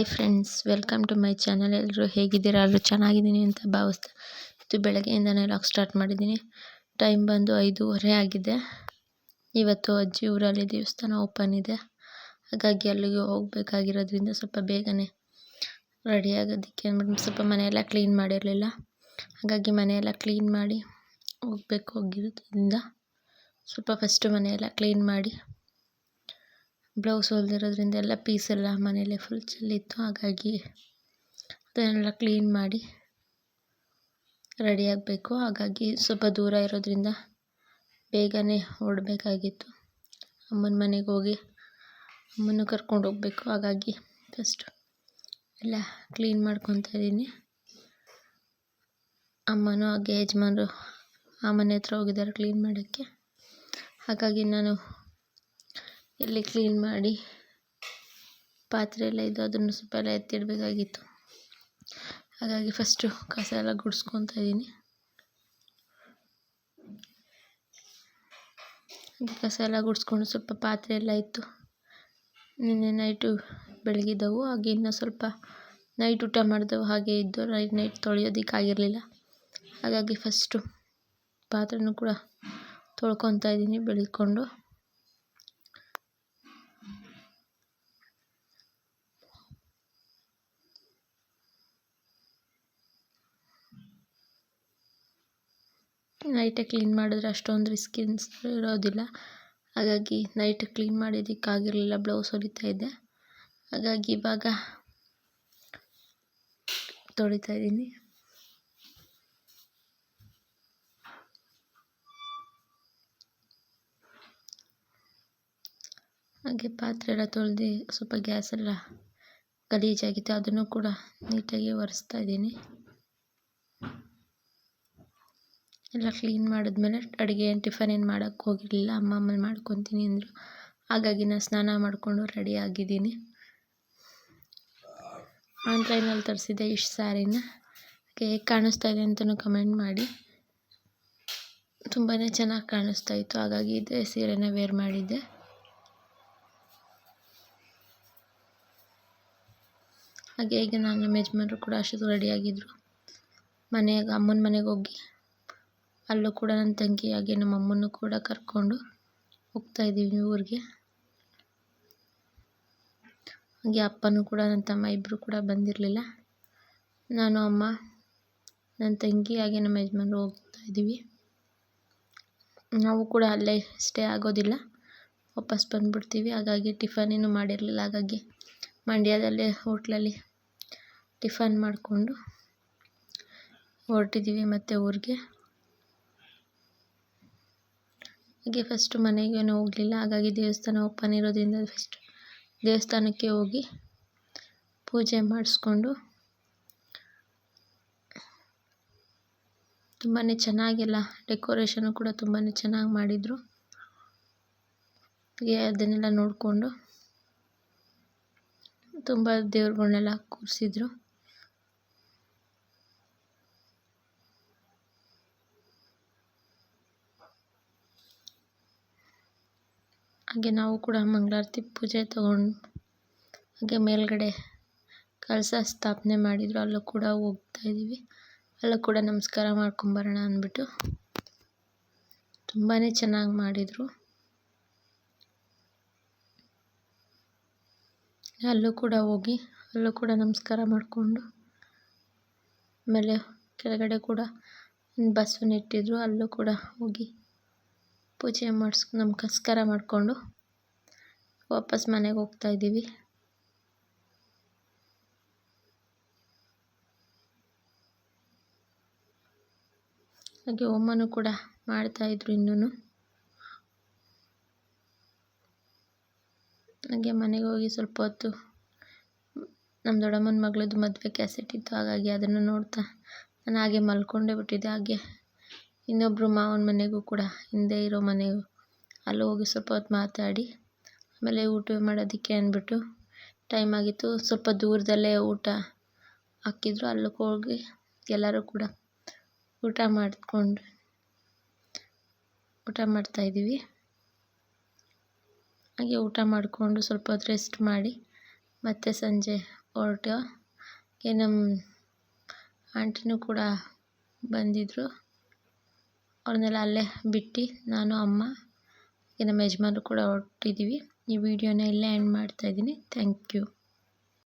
Hi friends, welcome to my channel. ಎಲ್ಲರೂ ಹೇಗಿದ್ದೀರಾ? ಎಲ್ಲರೂ ಚೆನ್ನಾಗಿದ್ದೀನಿ ಅಂತ ಭಾವಿಸ್ತಾ ಇದು ಬೆಳಗ್ಗೆಯಿಂದನೇ ಲಾಕ್ ಸ್ಟಾರ್ಟ್ ಮಾಡಿದ್ದೀನಿ. ಟೈಮ್ ಬಂದು ಐದೂವರೆ ಆಗಿದೆ. ಇವತ್ತು ಅಜ್ಜಿ ಊರಲ್ಲಿ ದೇವಸ್ಥಾನ ಓಪನ್ ಇದೆ. ಹಾಗಾಗಿ ಅಲ್ಲಿಗೆ ಹೋಗಬೇಕಾಗಿರೋದ್ರಿಂದ ಸ್ವಲ್ಪ ಬೇಗನೆ ರೆಡಿ ಆಗೋದಕ್ಕೆ ಅಂದ್ಬಿಟ್ಟು ಸ್ವಲ್ಪ ಮನೆಯೆಲ್ಲ ಕ್ಲೀನ್ ಮಾಡಿರಲಿಲ್ಲ. ಹಾಗಾಗಿ ಮನೆಯೆಲ್ಲ ಕ್ಲೀನ್ ಮಾಡಿ ಹೋಗ್ಬೇಕು ಹೋಗಿರೋದ್ರಿಂದ ಸ್ವಲ್ಪ ಫಸ್ಟು ಮನೆಯೆಲ್ಲ ಕ್ಲೀನ್ ಮಾಡಿ ಬ್ಲೌಸ್ ಹೊಲ್ದಿರೋದ್ರಿಂದ ಎಲ್ಲ ಪೀಸ್ ಎಲ್ಲ ಮನೇಲೆ ಫುಲ್ ಚೆಲ್ಲಿತ್ತು ಹಾಗಾಗಿ ಅದನ್ನೆಲ್ಲ ಕ್ಲೀನ್ ಮಾಡಿ ರೆಡಿ ಆಗಬೇಕು. ಹಾಗಾಗಿ ಸ್ವಲ್ಪ ದೂರ ಇರೋದ್ರಿಂದ ಬೇಗನೆ ಹೊರಡಬೇಕಾಗಿತ್ತು ಅಮ್ಮನ ಮನೆಗೆ ಹೋಗಿ ಅಮ್ಮನ ಕರ್ಕೊಂಡು ಹೋಗಬೇಕು. ಹಾಗಾಗಿ ಫಸ್ಟು ಎಲ್ಲ ಕ್ಲೀನ್ ಮಾಡ್ಕೊತಾ ಇದ್ದೀನಿ. ಅಮ್ಮನೂ ಹಾಗೆ ಯಜಮಾನರು ಆ ಮನೆ ಹತ್ರ ಹೋಗಿದ್ದಾರೆ ಕ್ಲೀನ್ ಮಾಡೋಕ್ಕೆ. ಹಾಗಾಗಿ ನಾನು ಎಲ್ಲಿ ಕ್ಲೀನ್ ಮಾಡಿ ಪಾತ್ರೆ ಎಲ್ಲ ಇದ್ದು ಅದನ್ನು ಸ್ವಲ್ಪ ಎಲ್ಲ ಎತ್ತಿಡಬೇಕಾಗಿತ್ತು. ಹಾಗಾಗಿ ಫಸ್ಟು ಕಸ ಎಲ್ಲ ಗುಡಿಸ್ಕೊತಾ ಇದ್ದೀನಿ. ಕಸ ಎಲ್ಲ ಗುಡಿಸ್ಕೊಂಡು ಸ್ವಲ್ಪ ಪಾತ್ರೆ ಎಲ್ಲ ಇತ್ತು. ನಿನ್ನೆ ನೈಟು ಬೆಳಗಿದ್ದವು, ಹಾಗೆ ಇನ್ನೂ ಸ್ವಲ್ಪ ನೈಟ್ ಊಟ ಮಾಡಿದವು, ಹಾಗೆ ಇದ್ದು ನೈಟ್ ನೈಟ್ ತೊಳೆಯೋದಕ್ಕಾಗಿರಲಿಲ್ಲ ಹಾಗಾಗಿ ಫಸ್ಟು ಪಾತ್ರೆನೂ ಕೂಡ ತೊಳ್ಕೊತಾ ಇದ್ದೀನಿ ಬೆಳಗ್ಕೊಂಡು ನೈಟೇ ಕ್ಲೀನ್ ಮಾಡಿದ್ರೆ ಅಷ್ಟೊಂದು ರಿಸ್ಕ್ ಇರೋದಿಲ್ಲ ಹಾಗಾಗಿ ನೈಟ್ ಕ್ಲೀನ್ ಮಾಡಿದ್ದಕ್ಕಾಗಿರಲಿಲ್ಲ ಬ್ಲೌಸ್ ಹೊಲಿತಾ ಇದ್ದೆ. ಹಾಗಾಗಿ ಇವಾಗ ತೊಳಿತಾ ಇದ್ದೀನಿ. ಹಾಗೆ ಪಾತ್ರೆ ಎಲ್ಲ ತೊಳೆದು ಸ್ವಲ್ಪ ಗ್ಯಾಸೆಲ್ಲ ಗಲೀಜಾಗಿತ್ತು, ಅದನ್ನು ಕೂಡ ನೀಟಾಗಿ ಒರೆಸ್ತಾ ಇದ್ದೀನಿ. ಎಲ್ಲ ಕ್ಲೀನ್ ಮಾಡಿದ್ಮೇಲೆ ಅಡುಗೆ ಏನು ಟಿಫನ್ ಏನು ಮಾಡೋಕ್ಕೆ ಹೋಗಿರಲಿಲ್ಲ, ಅಮ್ಮ ಆಮೇಲೆ ಮಾಡ್ಕೊತೀನಿ ಅಂದರು. ಹಾಗಾಗಿ ನಾನು ಸ್ನಾನ ಮಾಡಿಕೊಂಡು ರೆಡಿ ಆಗಿದ್ದೀನಿ. ಆನ್ಲೈನಲ್ಲಿ ತರಿಸಿದ್ದೆ ಇಷ್ಟು ಸ್ಯಾರಿನ ಹೇಗೆ ಕಾಣಿಸ್ತಾ ಇದೆ ಅಂತಲೂ ಕಮೆಂಟ್ ಮಾಡಿ. ತುಂಬಾ ಚೆನ್ನಾಗಿ ಕಾಣಿಸ್ತಾ ಇತ್ತು, ಹಾಗಾಗಿ ಇದೇ ಸೀರೆನ ವೇರ್ ಮಾಡಿದ್ದೆ. ಹಾಗೆ ಈಗ ನಾನು ನಮ್ಮ ಯಜಮಾನ್ರು ಕೂಡ ಅಷ್ಟೊತ್ತು ರೆಡಿಯಾಗಿದ್ದರು ಮನೆಗೆ ಅಮ್ಮನ ಮನೆಗೆ ಹೋಗಿ ಅಲ್ಲೂ ಕೂಡ ನನ್ನ ತಂಗಿ ಹಾಗೆ ನಮ್ಮ ಅಮ್ಮನ್ನು ಕೂಡ ಕರ್ಕೊಂಡು ಹೋಗ್ತಾ ಇದ್ದೀವಿ ಊರಿಗೆ. ಹಾಗೆ ಅಪ್ಪನೂ ಕೂಡ, ನನ್ನ ತಮ್ಮ ಇಬ್ಬರು ಕೂಡ ಬಂದಿರಲಿಲ್ಲ. ನಾನು, ಅಮ್ಮ, ನನ್ನ ತಂಗಿ ಹಾಗೆ ನಮ್ಮ ಯಜಮಾನ್ರು ಹೋಗ್ತಾ ಇದ್ದೀವಿ. ನಾವು ಕೂಡ ಅಲ್ಲೇ ಸ್ಟೇ ಆಗೋದಿಲ್ಲ. ವಾಪಸ್ ಬಂದುಬಿಡ್ತೀವಿ. ಹಾಗಾಗಿ ಟಿಫನ್ ಏನೂ ಮಾಡಿರಲಿಲ್ಲ. ಹಾಗಾಗಿ ಮಂಡ್ಯದಲ್ಲೇ, ಹೋಟ್ಲಲ್ಲಿ ಟಿಫನ್ ಮಾಡಿಕೊಂಡು ಹೊರಟಿದ್ದೀವಿ ಮತ್ತು ಊರಿಗೆ. ಹಾಗೆ ಫಸ್ಟು ಮನೆಗೇನು ಹೋಗಲಿಲ್ಲ. ಹಾಗಾಗಿ ದೇವಸ್ಥಾನ ಓಪನ್ ಇರೋದ್ರಿಂದ ಫಸ್ಟ್ ದೇವಸ್ಥಾನಕ್ಕೆ ಹೋಗಿ ಪೂಜೆ ಮಾಡಿಸ್ಕೊಂಡು ತುಂಬಾ ಚೆನ್ನಾಗೆಲ್ಲ ಡೆಕೋರೇಷನು ಕೂಡ ತುಂಬಾ ಚೆನ್ನಾಗಿ ಮಾಡಿದರು. ಹಾಗೆ ಅದನ್ನೆಲ್ಲ ನೋಡಿಕೊಂಡು ತುಂಬ ದೇವ್ರುಗಳ್ನೆಲ್ಲ ಕೂರಿಸಿದ್ರು. ಹಾಗೆ ನಾವು ಕೂಡ ಮಂಗಳಾರತಿ ಪೂಜೆ ತಗೊಂಡು ಹಾಗೆ ಮೇಲ್ಗಡೆ ಕಳಸ ಸ್ಥಾಪನೆ ಮಾಡಿದರು. ಅಲ್ಲೂ ಕೂಡ ಹೋಗ್ತಾ ಇದ್ದೀವಿ. ಅಲ್ಲೂ ಕೂಡ ನಮಸ್ಕಾರ ಮಾಡ್ಕೊಂಬರೋಣ ಅಂದ್ಬಿಟ್ಟು. ತುಂಬಾ ಚೆನ್ನಾಗಿ ಮಾಡಿದರು. ಅಲ್ಲೂ ಕೂಡ ಹೋಗಿ, ಅಲ್ಲೂ ಕೂಡ ನಮಸ್ಕಾರ ಮಾಡಿಕೊಂಡು, ಆಮೇಲೆ ಕೆಳಗಡೆ ಕೂಡ ಬಸವನ್ನ ಇಟ್ಟಿದ್ರು. ಅಲ್ಲೂ ಕೂಡ ಹೋಗಿ. ಪೂಜೆ ಮಾಡಿಸ್ ನಮಸ್ಕಾರ ಮಾಡಿಕೊಂಡು ವಾಪಸ್ ಮನೆಗೆ ಹೋಗ್ತಾ ಇದ್ದೀವಿ. ಹಾಗೆ ಹೋಮನೂ ಕೂಡ ಮಾಡ್ತಾಯಿದ್ರು ಇನ್ನೂ ಹಾಗೆ ಮನೆಗೆ ಹೋಗಿ ಸ್ವಲ್ಪ ಹೊತ್ತು ನಮ್ಮ ದೊಡ್ಡಮ್ಮನ ಮಗಳದ್ದು ಮದುವೆ ಕ್ಯಾಸೆಟ್ ಇತ್ತು, ಹಾಗಾಗಿ ಅದನ್ನು ನೋಡ್ತಾ ನಾನು ಹಾಗೆ ಮಲ್ಕೊಂಡೇ ಬಿಟ್ಟಿದ್ದೆ. ಹಾಗೆ ಇನ್ನೊಬ್ಬರು ಮಾವನ ಮನೆಗೂ ಕೂಡ ಹಿಂದೆ ಇರೋ ಮನೆಗೂ ಅಲ್ಲಿ ಹೋಗಿ ಸ್ವಲ್ಪ ಹೊತ್ತು ಮಾತಾಡಿ. ಆಮೇಲೆ ಊಟ ಮಾಡೋದಕ್ಕೆ ಅಂದ್ಬಿಟ್ಟು ಟೈಮ್ ಆಗಿತ್ತು. ಸ್ವಲ್ಪ ದೂರದಲ್ಲೇ ಊಟ ಹಾಕಿದ್ರು. ಅಲ್ಲಿಗೆ ಹೋಗಿ ಎಲ್ಲರೂ ಕೂಡ ಊಟ ಮಾಡಿಕೊಂಡು, ಊಟ ಮಾಡ್ತಾಯಿದ್ದೀವಿ ಹಾಗೆ ಊಟ ಮಾಡಿಕೊಂಡು ಸ್ವಲ್ಪ ಹೊತ್ತು ರೆಸ್ಟ್ ಮಾಡಿ ಮತ್ತೆ ಸಂಜೆ ಹೊರಟು. ನಮ್ಮ ಆಂಟಿನೂ ಕೂಡ ಬಂದಿದ್ದರು ಅವ್ರನ್ನೆಲ್ಲ ಅಲ್ಲೇ ಬಿಟ್ಟು ನಾನು, ಅಮ್ಮ ನಮ್ಮ ಯಜಮಾನ್ರು ಕೂಡ ಹೊರ್ಟಿದ್ದೀವಿ. ಈ ವಿಡಿಯೋನ ಇಲ್ಲೇ ಎಂಡ್ ಮಾಡ್ತಾಯಿದ್ದೀನಿ ಥ್ಯಾಂಕ್ ಯು